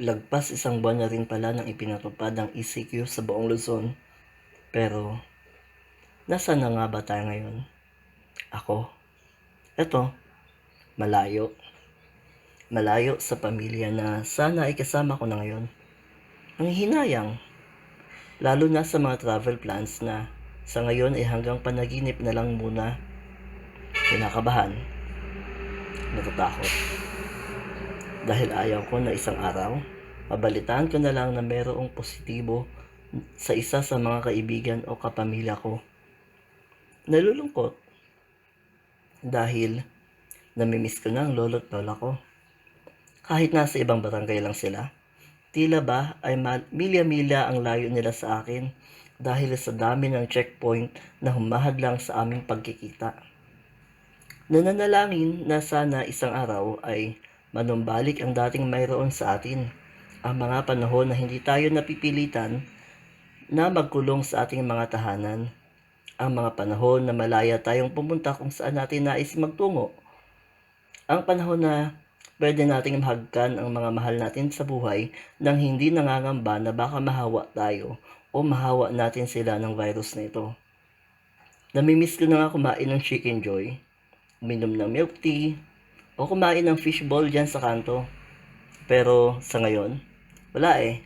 Lagpas isang buwan na rin pala nang ipinatupad ang ECQ sa buong Luzon. Pero, nasa na nga ba tayo ngayon? Ako? Eto, malayo. Malayo sa pamilya na sana ay kasama ko na ngayon. Ang hinayang. Lalo na sa mga travel plans na sa ngayon ay hanggang panaginip na lang muna. Kinakabahan. Natatakot. Dahil ayaw ko na isang araw, mabalitaan ko na lang na mayroong positibo sa isa sa mga kaibigan o kapamilya ko. Nalulungkot. Dahil namimiss ko na ang lolo't lola ko. Kahit nasa ibang barangay lang sila, tila ba ay milya-milya ang layo nila sa akin dahil sa dami ng checkpoint na humahad lang sa aming pagkikita. Nananalangin na sana isang araw ay manumbalik ang dating mayroon sa atin. Ang mga panahon na hindi tayo napipilitan na magkulong sa ating mga tahanan. Ang mga panahon na malaya tayong pumunta kung saan natin nais magtungo. Ang panahon na pwede nating mahagkan ang mga mahal natin sa buhay nang hindi nangangamba na baka mahawa tayo o mahawa natin sila ng virus na ito. Namimiss ko na nga kumain ng chicken joy, uminom ng milk tea, o kumain ng fishball dyan sa kanto. Pero sa ngayon, wala eh.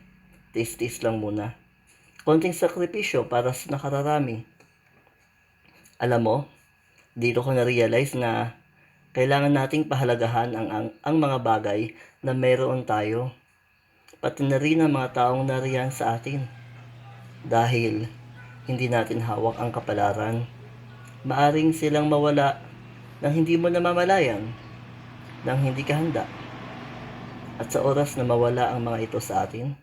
Taste-taste lang muna. Konting sakripisyo para sa nakararami. Alam mo, dito ko na-realize na kailangan nating pahalagahan ang, ang, ang mga bagay na mayroon tayo. Pati na rin ang mga taong nariyan sa atin. Dahil hindi natin hawak ang kapalaran. Maaring silang mawala nang hindi mo namamalayan nang hindi ka handa. At sa oras na mawala ang mga ito sa atin,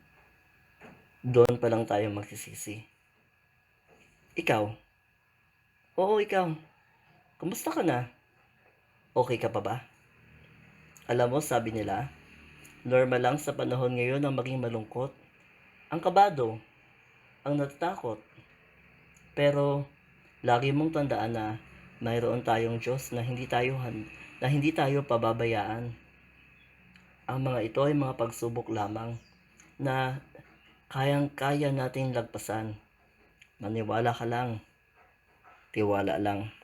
doon pa lang tayo magsisisi. Ikaw? Oo, ikaw. Kumusta ka na? Okay ka pa ba? Alam mo, sabi nila, normal lang sa panahon ngayon ang maging malungkot. Ang kabado, ang natatakot. Pero, lagi mong tandaan na mayroon tayong Diyos na hindi tayo na hindi tayo pababayaan. Ang mga ito ay mga pagsubok lamang na kayang-kaya nating lagpasan. Maniwala ka lang. Tiwala lang.